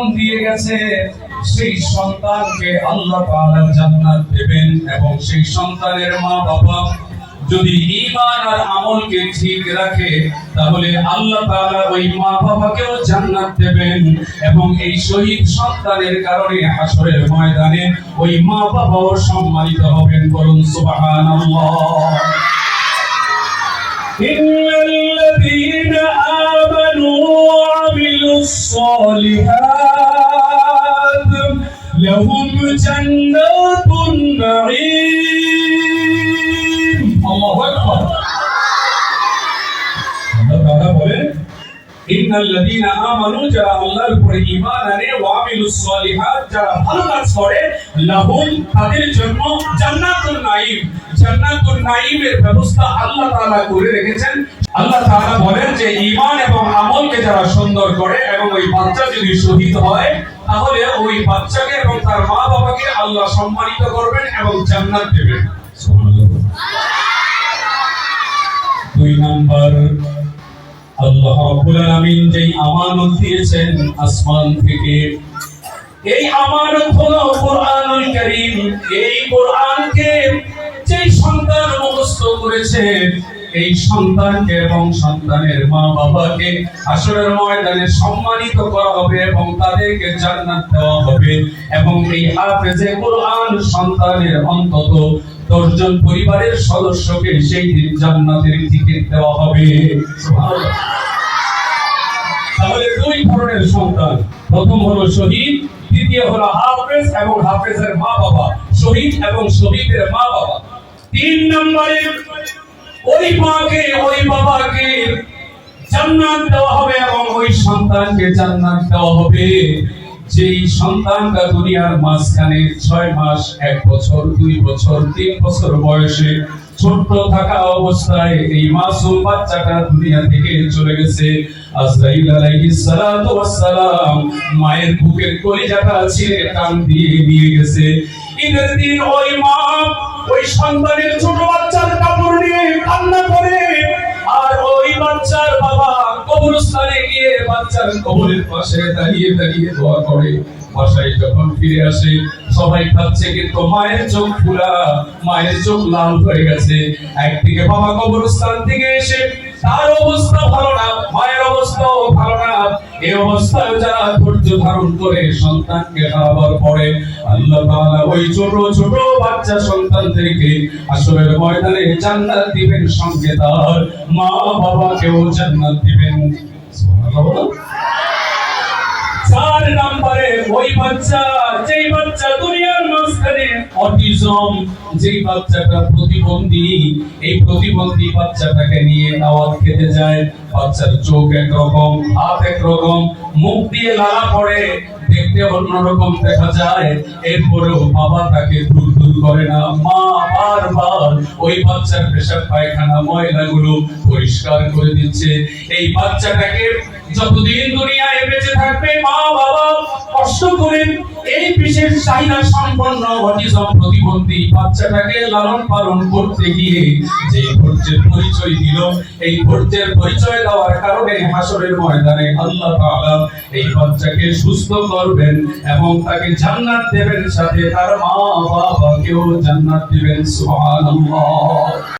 জীবন দিয়ে গেছে, সেই সন্তানকে আল্লাহ তাআলা জান্নাত দেবেন এবং সেই সন্তানের মা বাবা যদি ঈমান আর আমলকে ঠিক রাখে, তাহলে আল্লাহ তাআলা ওই মা বাবাকেও জান্নাত দেবেন এবং এই শহীদ সন্তানের কারণে হাসরের ময়দানে ওই মা বাবাও সম্মানিত হবেন বলুন সুবহানাল্লাহ। الصالحات لهم جنات النعيم الله أكبر আল্লাহ তাআলা বলেন ইন্নাল্লাযীনা আমানু যারা আল্লাহর উপরে ঈমান আনে ওয়া আমিলুস সলিহাত যারা ভালো কাজ করে লাহুম তাদের জন্য জান্নাতুন নাঈম জান্নাতুন নাঈমের ব্যবস্থা আল্লাহ তাআলা করে রেখেছেন আল্লাহ তাআলা বলেন যে ঈমান এবং আমলকে যারা সুন্দর করে এবং ওই বাচ্চা যদি শহীদ হয়, তাহলে ওই বাচ্চাকে এবং তার মা বাবাকে আল্লাহ সম্মানিত করবেন এবং জান্নাত দেবেন। দুই নাম্বার, আল্লাহ রাব্বুল আলামিন যেই আমানত দিয়েছেন আসমান থেকে, এই আমানত হলো কোরআনুল কারীম। এই কোরআনকে যেই সন্তান মুখস্থ করেছে এই সন্তানকে এবং সন্তানের মা বাবাকে আসরের ময়দানে সম্মানিত করা হবে এবং তাদেরকে জান্নাত দেওয়া হবে। এবং এই হাফেজে কোরআন সন্তানের অন্তত দশজন পরিবারের সদস্যকে সেই দিন জান্নাতের টিকিট দেওয়া হবে। তাহলে দুই ধরনের সন্তান। প্রথম হলো শহীদ, দ্বিতীয় হলো হাফেজ এবং হাফেজের মা বাবা শহীদ এবং শহীদের মা বাবা তিন নম্বরে ওই মাকে, ওই বাবাকে জান্নাত দেওয়া হবে এবং ওই সন্তানকে জান্নাত দেওয়া হবে। যেই সন্তানটা দুনিয়ার মাঝখানে ছয় মাস, এক বছর, দুই বছর, তিন বছর বয়সে ছোট্ট থাকা অবস্থায় এই মাসুম বাচ্চাটা দুনিয়া থেকে চলে গেছে। আজরাইল আলাইহিস মায়ের বুকের কলিজাটা ছিঁড়ে টান দিয়ে নিয়ে গেছে। ঈদের দিন ওই মা ওই সন্তানের ছোট কান্না করে আর ওই বাচ্চার বাবা কবরস্থানে গিয়ে বাচ্চার কবরের পাশে দাঁড়িয়ে দাঁড়িয়ে দোয়া করে। বাসায় যখন ফিরে আসে, সবাই খাচ্ছে কিন্তু মায়ের চোখ ফুলা মায়ের চোখ লাল হয়ে গেছে। একদিকে বাবা কবরস্থান থেকে এসে, তার অবস্থা ভালো না, মায়ের অবস্থাও ভালো এই অবস্থায় যারা ধৈর্য ধারণ করে সন্তানকে হারাবার পরে আল্লাহ তাআলা ওই ছোট ছোট বাচ্চা সন্তানদেরকে আসরের ময়দানে জান্নাত দিবেন সঙ্গে তার মা বাবাকেও জান্নাত দিবেন। সুবহানাল্লাহ চার নম্বরে ওই বাচ্চা, যেই বাচ্চা দুনিয়ার মাঝখানে অটিজম, যেই বাচ্চাটা প্রতিবন্ধী, এই প্রতিবন্ধী বাচ্চাটাকে নিয়ে দাওয়াত খেতে যায়। বাচ্চার চোখ একরকম, হাত একরকম, মুখ দিয়ে লালা পড়ে। দেখতে অন্যরকম দেখা যায়। এরপরেও বাবা তাকে দূর দূর করে না। মা বারবার ওই বাচ্চার পেশাব পায়খানা, ময়লাগুলো পরিষ্কার করে দিচ্ছে। এই বাচ্চাটাকে যতদিন দুনিয়ায় বেঁচে থাকবে মা বাবা কষ্ট করে এই বিশেষ চাহিদা সম্পন্ন অটিজম প্রতিবন্ধী বাচ্চাটাকে লালন পালন করতে গিয়ে যে ধৈর্যের পরিচয় দিল, এই ধৈর্যের পরিচয় দেওয়ার কারণে হাসরের ময়দানে আল্লাহ তাআলা এই বাচ্চাকে সুস্থ করবেন এবং তাকে জান্নাত দেবেন সাথে তার মা বাবাকেও জান্নাত দিবেন, সুবহানাল্লাহ।